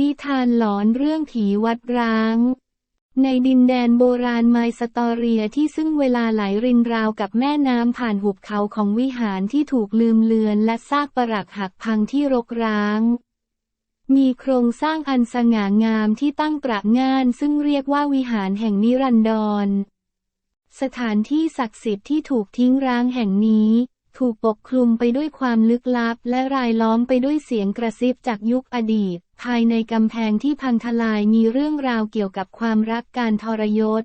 นิทานหลอนเรื่องผีวัดร้าง ในดินแดนโบราณไมสตอเรียที่ซึ่งเวลาไหลรินราวกับแม่น้ำผ่านหุบเขาของวิหารที่ถูกลืมเลือนและซากปรักหักพังที่รกร้าง มีโครงสร้างอันสง่างามที่ตั้งตระงานซึ่งเรียกว่าวิหารแห่งนิรันดร สถานที่ศักดิ์สิทธิ์ที่ถูกทิ้งร้างแห่งนี้ ถูกปกคลุมไปด้วยความลึกลับ และรายล้อมไปด้วยเสียงกระซิบจากยุคอดีต ภายในกำแพงที่พังทลายมีเรื่องราวเกี่ยวกับความรักการทรยศ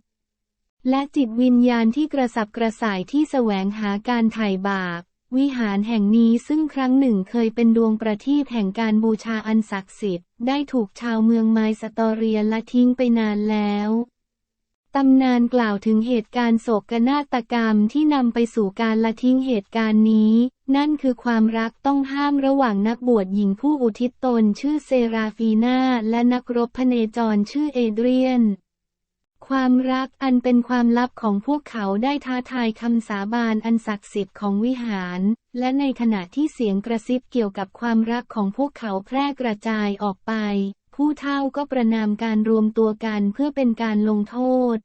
และจิตวิญญาณที่กระสับกระส่ายที่แสวงหาการไถ่บาป วิหารแห่งนี้ซึ่งครั้งหนึ่งเคยเป็นดวงประทีปแห่งการบูชาอันศักดิ์สิทธิ์ ได้ถูกชาวเมืองไมสตอเรียละทิ้งไปนานแล้ว ตำนานกล่าวถึงเหตุการณ์โศกนาฏกรรมที่นำไปสู่การละทิ้งเหตุการณ์นี้ นั่นคือความรักต้องห้ามระหว่างนักบวชหญิงผู้อุทิศตนชื่อเซราฟีนาและนักรบพเนจรชื่อเอเดรียน ความรักอันเป็นความลับของพวกเขาได้ท้าทายคำสาบานอันศักดิ์สิทธิ์ของวิหาร และในขณะที่เสียงกระซิบเกี่ยวกับความรักของพวกเขาแพร่กระจายออกไป ผู้เฒ่าก็ประนามการรวมตัวกันเพื่อเป็นการลงโทษ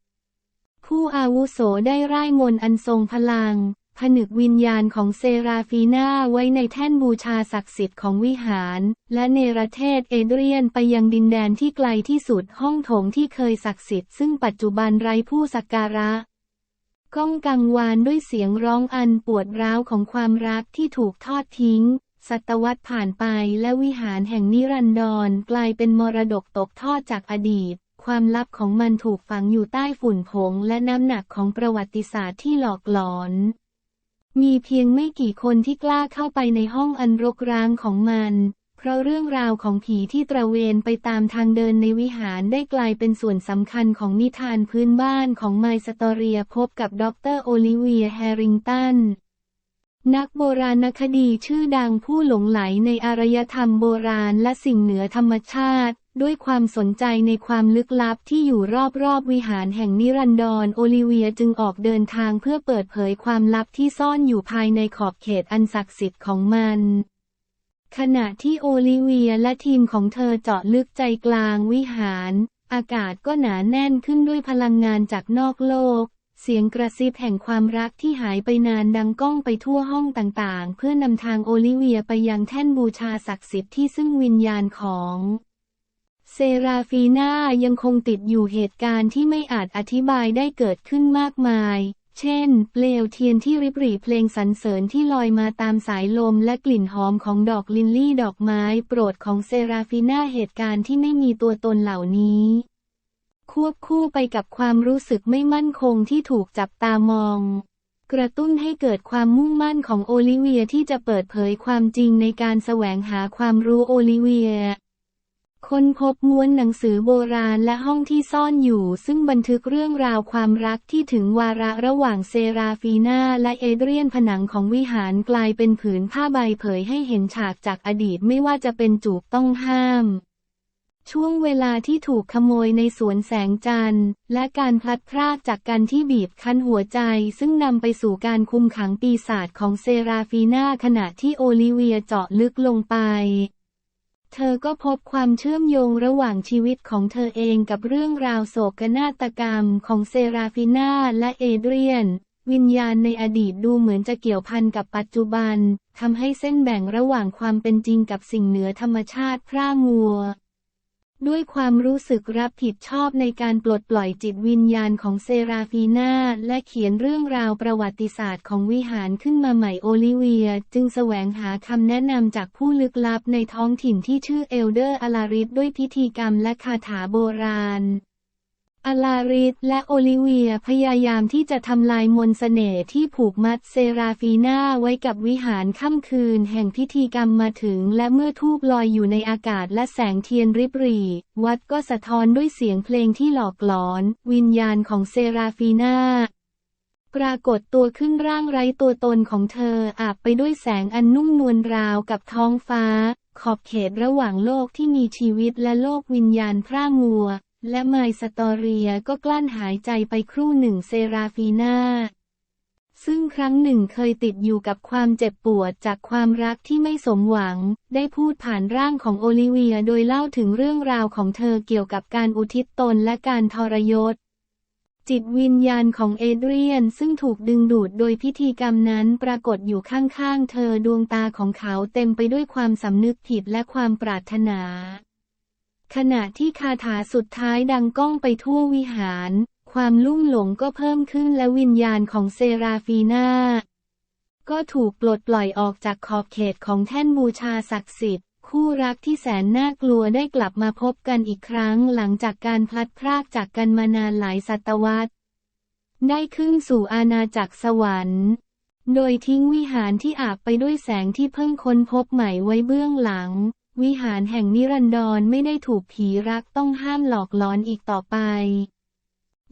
ผู้อาวุโสได้ร่ายมนอันทรงพลัง ผนึกวิญญาณของเซราฟีนาไว้ในแท่นบูชาศักดิ์สิทธิ์ของวิหาร และเนรเทศเอเดรียนไปยังดินแดนที่ไกลที่สุดห้องโถงที่เคยศักดิ์สิทธิ์ซึ่งปัจจุบันไร้ผู้สักการะก้องกังวานด้วยเสียงร้องอันปวดร้าวของความรักที่ถูกทอดทิ้ง ศตวรรษผ่านไปและวิหารแห่งนิรันดรกลายเป็นมรดกตกทอดจากอดีต ความลับของมันถูกฝังอยู่ใต้ฝุ่นผงและน้ำหนักของประวัติศาสตร์ที่หลอกหลอน มีเพียงไม่กี่คนที่กล้าเข้าไปในห้องอันรกร้างของมัน เพราะเรื่องราวของผีที่ตระเวนไปตามทางเดินในวิหารได้กลายเป็นส่วนสำคัญของนิทานพื้นบ้านของไมสตอเรียพบกับดรโอลิเวียแฮริงตัน นักโบราณคดีชื่อดังผู้หลงไหลในอารยธรรมโบราณและสิ่งเหนือธรรมชาติ ด้วยความสนใจในความลึกลับที่อยู่รอบๆวิหารแห่งนิรันดรโอลิเวียจึงออกเดินทางเพื่อเปิดเผยความลับที่ซ่อนอยู่ภายในขอบเขตอันศักดิ์สิทธิ์ของมันขณะที่โอลิเวียและทีมของเธอเจาะลึกใจกลางวิหาร อากาศก็หนาแน่นขึ้นด้วยพลังงานจากนอกโลก เสียงกระซิบแห่งความรักที่หายไปนานดังก้องไปทั่วห้องต่างๆ เพื่อนำทางโอลิเวียไปยังแท่นบูชาศักดิ์สิทธิ์ที่ซึ่งวิญญาณของเซราฟีน่ายังคงติดอยู่เหตุการณ์ที่ไม่อาจอธิบายได้เกิดขึ้นมากมาย เช่น เปลวเทียนที่ริบหรี่เพลงสรรเสริญที่ลอยมาตามสายลมและกลิ่นหอมของดอกลินลี่ดอกไม้ โปรดของเซราฟีน่าเหตุการณ์ที่ไม่มีตัวตนเหล่านี้ ควบคู่ไปกับความรู้สึกไม่มั่นคงที่ถูกจับตามอง กระตุ้นให้เกิดความมุ่งมั่นของโอลิเวียที่จะเปิดเผยความจริงในการแสวงหาความรู้โอลิเวียค้นพบม้วนหนังสือโบราณและห้องที่ซ่อนอยู่ ซึ่งบันทึกเรื่องราวความรักที่ถึงวาระระหว่างเซราฟีนาและเอเดรียนผนังของวิหารกลายเป็นผืนผ้าใบเผยให้เห็นฉากจากอดีตไม่ว่าจะเป็นจูบต้องห้าม ช่วงเวลาที่ถูกขโมยในสวนแสงจันทร์ และการพลัดพรากจากกันที่บีบคั้นหัวใจ ซึ่งนำไปสู่การคุมขังปีศาจของเซราฟีนาขณะที่โอลิเวียเจาะลึกลงไป เธอก็พบความเชื่อมโยงระหว่างชีวิตของเธอเองกับเรื่องราวโศกนาฏกรรมของเซราฟีนาและเอเดรียน วิญญาณในอดีตดูเหมือนจะเกี่ยวพันกับปัจจุบันทำให้เส้นแบ่งระหว่างความเป็นจริงกับสิ่งเหนือธรรมชาติพร่ามัว ด้วยความรู้สึกรับผิดชอบในการปลดปล่อยจิตวิญญาณของเซราฟีนาและเขียนเรื่องราวประวัติศาสตร์ของวิหารขึ้นมาใหม่โอลิเวีย จึงแสวงหาคำแนะนำจากผู้ลึกลับในท้องถิ่นที่ชื่อเอลเดอร์อลาริสด้วยพิธีกรรมและคาถาโบราณ อลาริสและโอลิเวียพยายามที่จะทำลายมนต์เสน่ห์ที่ผูกมัดเซราฟีนาไว้กับวิหารค่ำคืนแห่งพิธีกรรมมาถึง และเมื่อทูบลอยอยู่ในอากาศและแสงเทียนริบหรี่ วัดก็สะท้อนด้วยเสียงเพลงที่หลอกหลอน วิญญาณของเซราฟีนาปรากฏตัวขึ้นร่างไร้ตัวตนของเธออาบไปด้วยแสงอันนุ่มนวลราวกับท้องฟ้า ขอบเขตระหว่างโลกที่มีชีวิตและโลกวิญญาณพร่ามัว และไมสตอเรียก็กลั้นหายใจไปครู่หนึ่งเซราฟีนาซึ่งครั้งหนึ่งเคยติดอยู่กับความเจ็บปวดจากความรักที่ไม่สมหวัง ได้พูดผ่านร่างของโอลิเวียโดยเล่าถึงเรื่องราวของเธอเกี่ยวกับการอุทิศตนและการทรยศ จิตวิญญาณของเอเดรียนซึ่งถูกดึงดูดโดยพิธีกรรมนั้นปรากฏอยู่ข้างๆ เธอดวงตาของเขาเต็มไปด้วยความสำนึกผิดและความปรารถนา ขณะที่คาถาสุดท้ายดังก้องไปทั่ววิหาร ความลุ่มหลงก็เพิ่มขึ้นและวิญญาณของเซราฟีนาก็ถูกปลดปล่อยออกจากขอบเขตของแท่นบูชาศักดิ์สิทธิ์ คู่รักที่แสนน่ากลัวได้กลับมาพบกันอีกครั้งหลังจากการพลัดพรากจากกันมานานหลายศตวรรษ ได้ขึ้นสู่อาณาจักรสวรรค์ โดยทิ้งวิหารที่อาบไปด้วยแสงที่เพิ่งค้นพบใหม่ไว้เบื้องหลัง วิหารแห่งนิรันดรไม่ได้ถูกผีรักต้องห้ามหลอกหลอนอีกต่อไป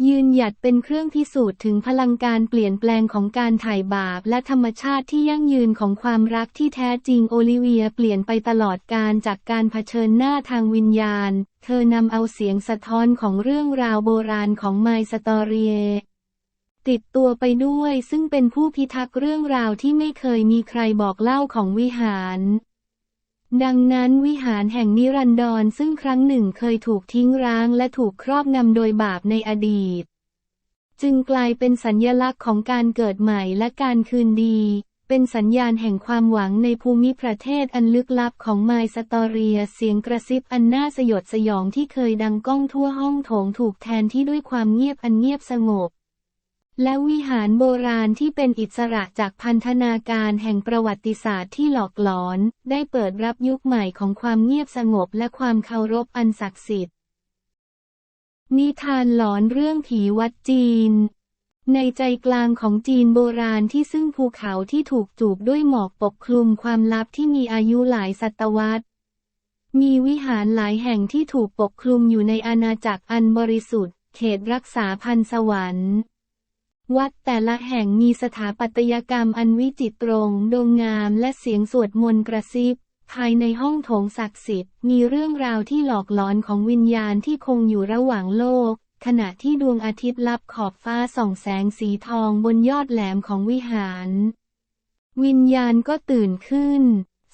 ยืนหยัดเป็นเครื่องพิสูจน์ถึงพลังการเปลี่ยนแปลงของการถ่ายบาปและธรรมชาติที่ยั่งยืนของความรักที่แท้จริงโอลิเวียเปลี่ยนไปตลอดการจากการเผชิญหน้าทางวิญญาณ เธอนำเอาเสียงสะท้อนของเรื่องราวโบราณของไมสตอเรียติดตัวไปด้วยซึ่งเป็นผู้พิทักษ์เรื่องราวที่ไม่เคยมีใครบอกเล่าของวิหาร ดังนั้นวิหารแห่งนิรันดรซึ่งครั้งหนึ่งเคยถูกทิ้งร้างและถูกครอบงำโดยบาปในอดีต จึงกลายเป็นสัญญลักษณ์ของการเกิดใหม่และการคืนดี เป็นสัญญาณแห่งความหวังในภูมิประเทศอันลึกลับของไมสตอเรียเสียงกระซิบอันน่าสยดสยองที่เคยดังก้องทั่วห้องโถงถูกแทนที่ด้วยความเงียบอันเงียบสงบ และวิหารโบราณที่เป็นอิสระจากพันธนาการแห่งประวัติศาสตร์ที่หลอกหลอน ได้เปิดรับยุคใหม่ของความเงียบสงบและความเคารพอันศักดิ์สิทธิ์ นิทานหลอนเรื่องผีวัดจีน ในใจกลางของจีนโบราณที่ซึ่งภูเขาที่ถูกจูบด้วยหมอกปกคลุมความลับที่มีอายุหลายศตวรรษ มีวิหารหลายแห่งที่ถูกปกคลุมอยู่ในอาณาจักรอันบริสุทธิ์ เขตรักษาพันธ์สวรรค์ วัดแต่ละแห่งมีสถาปัตยกรรมอันวิจิตรงโดงงามและเสียงสวดมนต์กระซิบ ภายในห้องโถงศักดิ์สิทธิ์ มีเรื่องราวที่หลอกหลอนของวิญญาณที่คงอยู่ระหว่างโลก ขณะที่ดวงอาทิตย์ลับขอบฟ้าส่องแสงสีทองบนยอดแหลมของวิหาร วิญญาณก็ตื่นขึ้น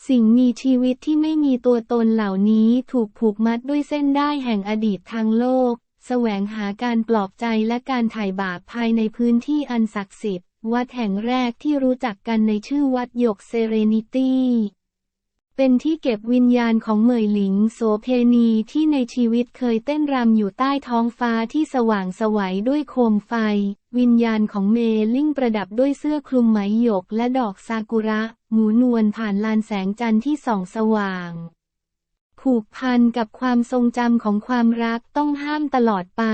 สิ่งมีชีวิตที่ไม่มีตัวตนเหล่านี้ถูกผูกมัดด้วยเส้นได้แห่งอดีตทางโลก แสวงหาการปลอบใจและการถ่ายบาปภายในพื้นที่อันศักดิ์สิทธิ์ วัดแห่งแรกที่รู้จักกันในชื่อวัดหยกเซเรนิตี้เป็นที่เก็บวิญญาณของเหมยหลิงโสเพณีที่ในชีวิตเคยเต้นรำอยู่ใต้ท้องฟ้าที่สว่างสวัยด้วยโคมไฟ วิญญาณของเมลิ่งประดับด้วยเสื้อคลุมไหมหยกและดอกซากุระ หมูนวลผ่านลานแสงจันทร์ที่ส่องสว่าง ผูกพันกับความทรงจำของความรักต้องห้ามตลอดไป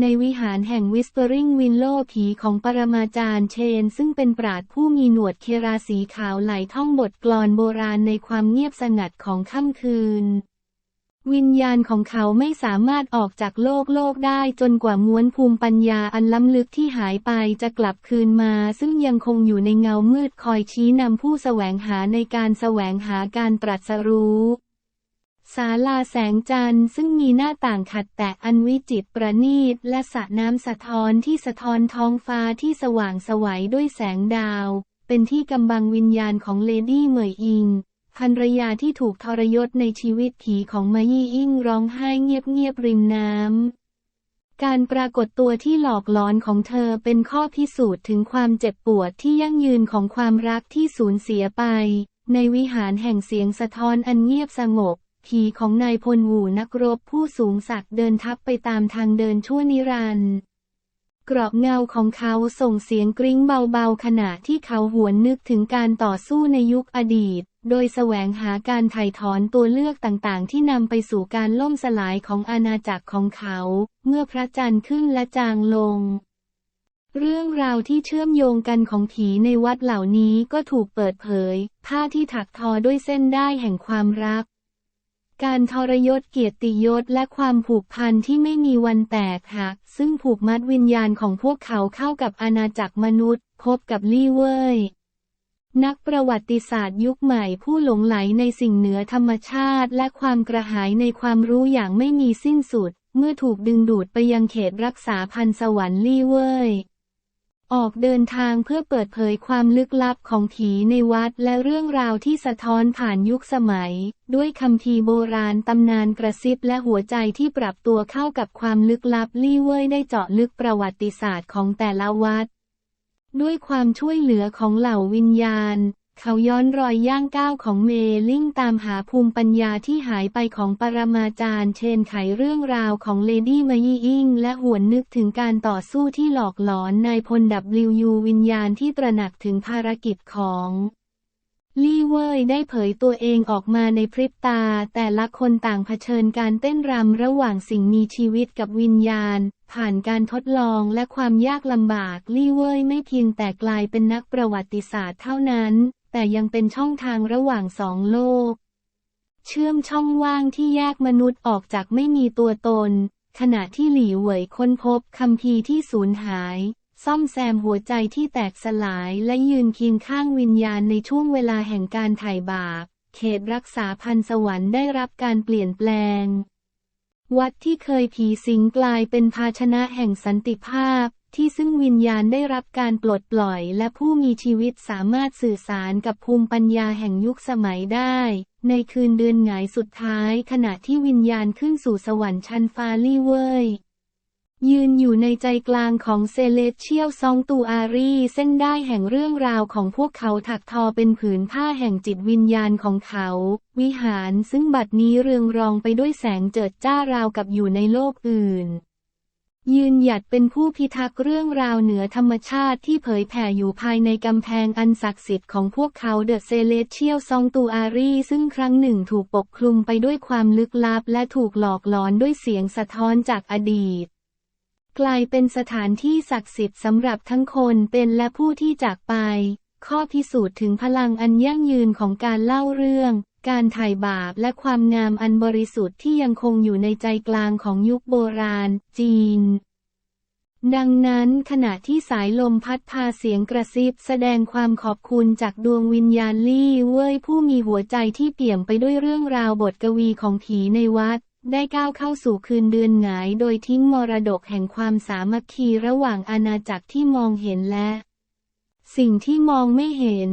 ในวิหารแห่ง Whispering Willow ผีของปรมาจารย์เชน ซึ่งเป็นปราดผู้มีหนวดเคราสีขาวไหลท่องบทกลอนโบราณในความเงียบสงัดของค่ำคืน วิญญาณของเขาไม่สามารถออกจากโลกโลกได้จนกว่าม้วนภูมิปัญญาอันล้ำลึกที่หายไปจะกลับคืนมา ซึ่งยังคงอยู่ในเงามืดคอยชี้นำผู้แสวงหาในการแสวงหาการตรัสรู้ ศาลาแสงจันทร์ซึ่งมีหน้าต่างขัดแตะอันวิจิตรประณีตและสระน้ำสะท้อนที่สะท้อนท้องฟ้าที่สว่างสวัยด้วยแสงดาว เป็นที่กำบังวิญญาณของเลดี้เหมยอิงภรรยาที่ถูกทรยศในชีวิตผีของมายี่อิงร้องไห้เงียบๆริมน้ำ การปรากฏตัวที่หลอกหลอนของเธอเป็นข้อพิสูจน์ถึงความเจ็บปวดที่ยั่งยืนของความรักที่สูญเสียไป ในวิหารแห่งเสียงสะท้อนอันเงียบสงบ ผีของนายพลหูนักรบผู้สูงศักดิ์เดินทับไปตามทางเดินชั่วนิรันดร์กรอบเงาของเขาส่งเสียงกริ้งเบาๆ ขณะที่เขาหวนนึกถึงการต่อสู้ในยุคอดีต โดยแสวงหาการไถ่ถอนตัวเลือกต่างๆ ที่นำไปสู่การล่มสลายของอาณาจักรของเขา เมื่อพระจันทร์ขึ้นและจางลง เรื่องราวที่เชื่อมโยงกันของผีในวัดเหล่านี้ก็ถูกเปิดเผย ผ้าที่ถักทอด้วยเส้นได้แห่งความรัก การทรยศเกียรติยศและความผูกพันที่ไม่มีวันแตกหัก ซึ่งผูกมัดวิญญาณของพวกเขาเข้ากับอาณาจักรมนุษย์พบกับลี่เว่ยนักประวัติศาสตร์ยุคใหม่ผู้หลงไหลในสิ่งเหนือธรรมชาติ และความกระหายในความรู้อย่างไม่มีสิ้นสุด เมื่อถูกดึงดูดไปยังเขตรักษาพันธุ์สวรรค์ลี่เว่ย ออกเดินทางเพื่อเปิดเผยความลึกลับของผีในวัดและเรื่องราวที่สะท้อนผ่านยุคสมัย ด้วยคำพีโบราณตำนานกระซิบและหัวใจที่ปรับตัวเข้ากับความลึกลับลี่เว่ยได้เจาะลึกประวัติศาสตร์ของแต่ละวัด ด้วยความช่วยเหลือของเหล่าวิญญาณ เขาย้อนรอยย่างก้าวของเมลิ่งตามหาภูมิปัญญาที่หายไปของปรมาจารย์เชนไขเรื่องราวของเลดี้มายีอิงและหวนนึกถึงการต่อสู้ที่หลอกหลอนนายพลดับลิวยูวิญญาณที่ตระหนักถึงภารกิจของลี่เว่ยได้เผยตัวเองออกมาในพริบตา แต่ละคนต่างเผชิญการเต้นรำระหว่างสิ่งมีชีวิตกับวิญญาณ ผ่านการทดลองและความยากลำบากลี่เว่ยไม่เพียงแต่กลายเป็นนักประวัติศาสตร์เท่านั้น แต่ยังเป็นช่องทางระหว่างสองโลก เชื่อมช่องว่างที่แยกมนุษย์ออกจากไม่มีตัวตน ขณะที่หลี่เหวยค้นพบคัมภีที่สูญหาย ซ่อมแซมหัวใจที่แตกสลายและยืนเคียงข้างวิญญาณในช่วงเวลาแห่งการไถ่บาป เขตรักษาพันสวรรค์ได้รับการเปลี่ยนแปลง วัดที่เคยผีสิงกลายเป็นภาชนะแห่งสันติภาพ ที่ซึ่งวิญญาณได้รับการปลดปล่อย และผู้มีชีวิตสามารถสื่อสารกับภูมิปัญญาแห่งยุคสมัยได้ ในคืนเดือนหงายสุดท้ายขณะที่วิญญาณขึ้นสู่สวรรค์ชั้นฟาลี่เว่ยยืนอยู่ในใจกลางของเซเลเชียลซองตูอารีเส้นได้แห่งเรื่องราวของพวกเขาถักทอเป็นผืนผ้าแห่งจิตวิญญาณของเขา วิหารซึ่งบัดนี้เรืองรองไปด้วยแสงเจิดจ้าราวกับอยู่ในโลกอื่น ยืนหยัดเป็นผู้พิทักษ์เรื่องราวเหนือธรรมชาติที่เผยแผ่อยู่ภายในกำแพงอันศักดิ์สิทธิ์ของพวกเขาเดอะเซเลเชียลซองตูอารีซึ่งครั้งหนึ่งถูกปกคลุมไปด้วยความลึกลับและถูกหลอกหลอนด้วยเสียงสะท้อนจากอดีต กลายเป็นสถานที่ศักดิ์สิทธิ์สำหรับทั้งคนเป็นและผู้ที่จากไป ข้อพิสูจน์ถึงพลังอันยั่งยืนของการเล่าเรื่อง การถ่ายบาปและความงามอันบริสุทธิ์ที่ยังคงอยู่ในใจกลางของยุคโบราณ จีน ดังนั้นขณะที่สายลมพัดพาเสียงกระซิบแสดงความขอบคุณจากดวงวิญญาณลี่เว่ยผู้มีหัวใจที่เปี่ยมไปด้วยเรื่องราวบทกวีของผีในวัด ได้ก้าวเข้าสู่คืนเดือนหงายโดยทิ้งมรดกแห่งความสามัคคีระหว่างอาณาจักรที่มองเห็นและ สิ่งที่มองไม่เห็น